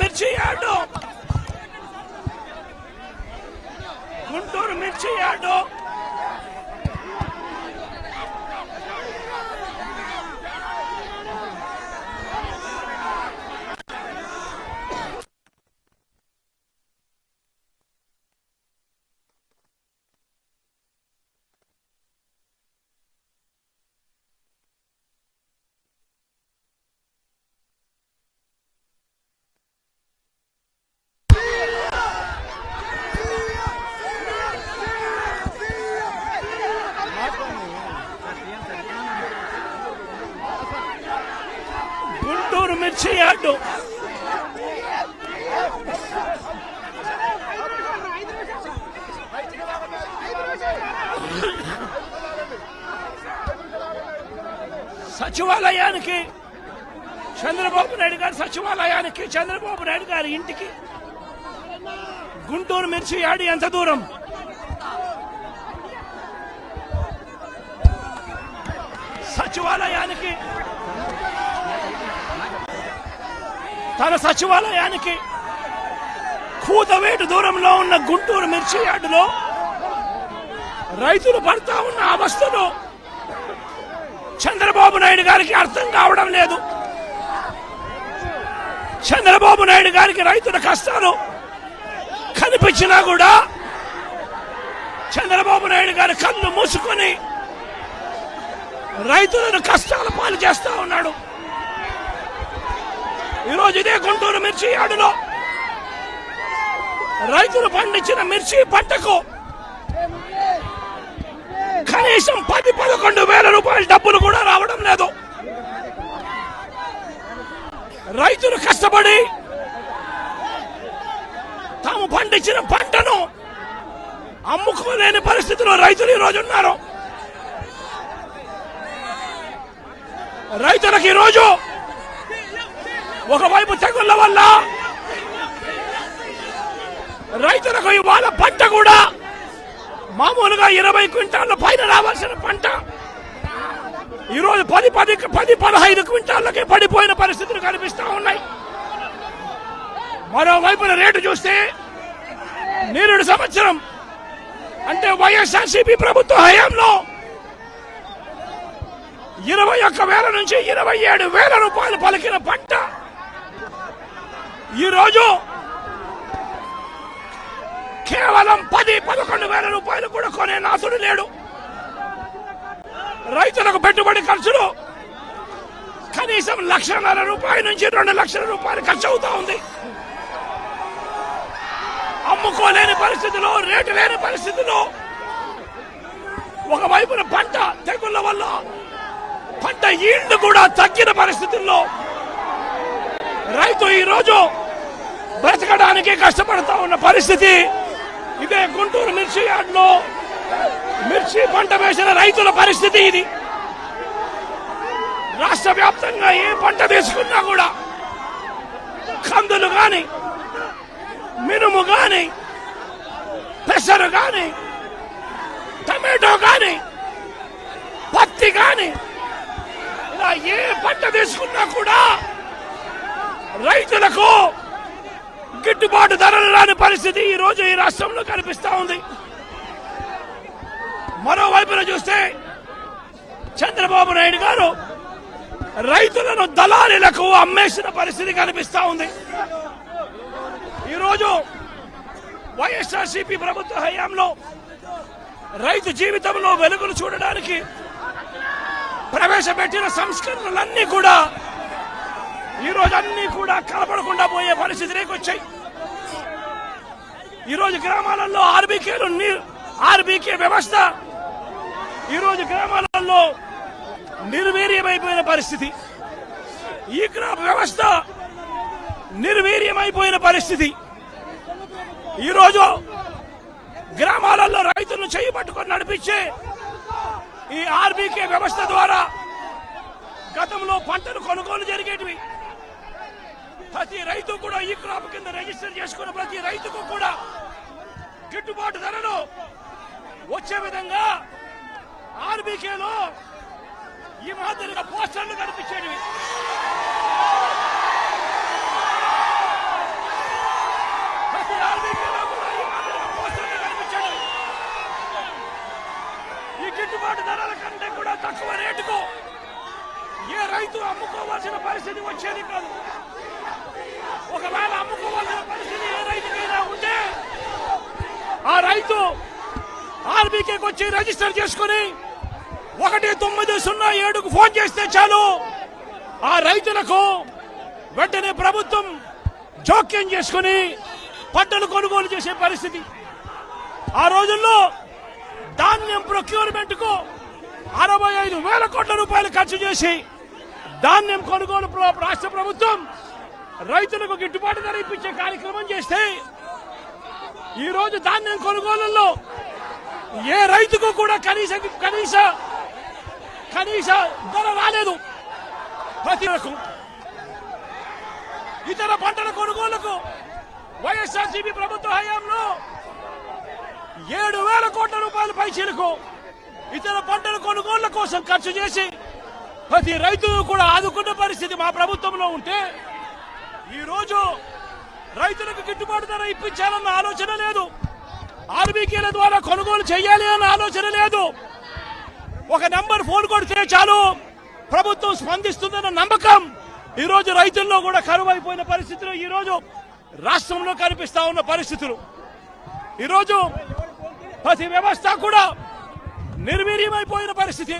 మిర్చి యార్డు గుంటూరు మిర్చి యార్డు గుంటూరు మిర్చి సచివాలయానికి చంద్రబాబు నాయుడు గారి సచివాలయానికి చంద్రబాబు నాయుడు గారి ఇంటికి గుంటూరు మిర్చి యాడి ఎంత దూరం? సచివాలయానికి తన సచివాలయానికి కూతవేటు దూరంలో ఉన్న గుంటూరు మిర్చి యార్డులో రైతులు పడతా ఉన్న అవస్థను చంద్రబాబు నాయుడు గారికి అర్థం కావడం లేదు. చంద్రబాబు నాయుడు గారికి రైతుల కష్టాలు కనిపించినా కూడా చంద్రబాబు నాయుడు గారి కళ్ళు మూసుకొని రైతులను కష్టాల పాలు చేస్తా ఉన్నాడు. ఈరోజు ఇదే గుంటూరు మిర్చి యార్డులో. రైతులు పండించిన మిర్చి పంటకు కనీసం పది పదకొండు వేల రూపాయల డబ్బులు కూడా రావడం లేదు. రైతులు కష్టపడి తాము పండించిన పంటను అమ్ముకోలేని పరిస్థితిలో రైతులు ఈరోజు ఉన్నారు. రైతులకు ఈరోజు ఒకవైపు తెగుళ్ళ వల్ల రైతులకు ఇవాళ పంట కూడా మామూలుగా ఇరవై క్వింటాళ్ళ పైన రావాల్సిన పంట. ఈరోజు పది పది పది పదహైదు క్వింటాళ్ళకి పడిపోయిన పరిస్థితులు కనిపిస్తూ ఉన్నాయి. మరోవైపున రేటు చూస్తే నేరుడు సంవత్సరం అంటే వైఎస్ఆర్సీపీ ప్రభుత్వ హయాంలో ఇరవై ఒక్క వేల నుంచి ఇరవై ఏడు వేల రూపాయలు పలికిన పంట ఈరోజు కేవలం పది పదకొండు వేల రూపాయలు కూడా కొనే నాథుడు లేడు. రైతులకు పెట్టుబడి ఖర్చులు కనీసం లక్షన్నర రూపాయల నుంచి రెండు లక్షల రూపాయలు ఖర్చు అవుతా ఉంది. అమ్ముకోలేని పరిస్థితిలో రేటు లేని పరిస్థితిలో ఒకవైపున పంట తెగుళ్ళ వల్ల పంట ఈల్డ్ కూడా తగ్గిన పరిస్థితుల్లో రైతు ఈరోజు బ్రతకడానికి కష్టపడతా ఉన్న పరిస్థితి ఇదే గుంటూరు మిర్చి యార్డ్లో మిర్చి పంట వేసిన రైతుల పరిస్థితి ఇది. రాష్ట్ర వ్యాప్తంగా ఏ పంట తీసుకున్నా కూడా కందులు గాని మినుము గాని పెసరు గాని టమాటో గాని పత్తి గాని ఇలా ఏ పంట తీసుకున్నా కూడా రైతులకు గిట్టుబాటు ధరలు రాని పరిస్థితి ఈ రోజు ఈ రాష్ట్రంలో కనిపిస్తా ఉంది. మరోవైపున చూస్తే చంద్రబాబు నాయుడు గారు రైతులను దళారీలకు అమ్మేసిన పరిస్థితి కనిపిస్తా ఉంది. ఈరోజు వైఎస్ఆర్సీపీ ప్రభుత్వ హయాంలో రైతు జీవితంలో వెలుగులు చూడడానికి ప్రవేశపెట్టిన సంస్కరణలన్నీ కూడా ఈ రోజు అన్ని కూడా కలపడకుండా పోయే పరిస్థితి రేకొచ్చాయి ఈరోజు గ్రామాలలో ఆర్బీకేలు ఆర్బీకే వ్యవస్థ ఈరోజు గ్రామాలలో నిర్వీర్యమైపోయిన పరిస్థితి. ఈ గ్రామ వ్యవస్థ నిర్వీర్యమైపోయిన పరిస్థితి. ఈరోజు గ్రామాలలో రైతులను చేయి పట్టుకొని నడిపించే ఈ ఆర్బీకే వ్యవస్థ ద్వారా గతంలో పంటలు కొనుగోలు జరిగేటివి. ప్రతి రైతు కూడా ఈ క్రాప్ కింద రిజిస్టర్ చేసుకున్న ప్రతి రైతుకు కూడా గిట్టుబాటు ధరలు వచ్చే విధంగా ఆర్బీకేలో ఈ మాదిరిగా పోస్టర్లు కనిపించేవి ప్రతి ఆర్బీకేలో కూడా ఈ మాదిరిగా పోస్టర్లు కనిపించేది ఈ గిట్టుబాటు ధరల కంటే కూడా తక్కువ రేటుకు ఏ రైతు అమ్ముకోవాల్సిన పరిస్థితి వచ్చేది కాదు. ఒకవేళ అమ్ముకోవాల్సిన పరిస్థితి ఏ రైతుకైనా ఉంటే ఆ రైతు ఆర్బీకేకి వచ్చి రిజిస్టర్ చేసుకుని ఒకటి తొమ్మిది సున్నా ఏడుకు ఫోన్ చేస్తే చాలు. ఆ రైతులకు వెంటనే ప్రభుత్వం జోక్యం చేసుకుని పంటలు కొనుగోలు చేసే పరిస్థితి. ఆ రోజుల్లో ధాన్యం ప్రొక్యూర్మెంట్కు అరవై ఐదు వేల కోట్ల రూపాయలు ఖర్చు చేసి ధాన్యం కొనుగోలు రాష్ట్ర ప్రభుత్వం రైతులకు గిట్టుబాటు ధర ఇప్పించే కార్యక్రమం చేస్తే ఈ రోజు ధాన్యం కొనుగోలులో ఏ రైతుకు కూడా కనీస కనీస కనీస ధర రాలేదు. ప్రతి ఇతర పంటల కొనుగోలుకు వైఎస్ఆర్సీపీ ప్రభుత్వ హయాంలో ఏడు వేల కోట్ల రూపాయల పైచీలకు ఇతర పంటల కొనుగోళ్ళ కోసం ఖర్చు చేసి ప్రతి రైతును కూడా ఆదుకున్న పరిస్థితి మా ప్రభుత్వంలో ఉంటే ఈరోజు రైతులకు గిట్టుబాటు ధర ఇప్పించాలన్న ఆలోచన లేదు. ఆర్బీకేల ద్వారా కొనుగోలు చేయాలి అన్న ఆలోచన లేదు. ఒక నెంబర్ ఫోన్ కొడితే చాలు. ప్రభుత్వం స్పందిస్తుందన్న నమ్మకం ఈరోజు రైతుల్లో కూడా కరువైపోయిన పరిస్థితులు ఈరోజు రాష్ట్రంలో కనిపిస్తా ఉన్న పరిస్థితులు. ఈరోజు ప్రతి వ్యవస్థ కూడా నిర్వీర్యమైపోయిన పరిస్థితి.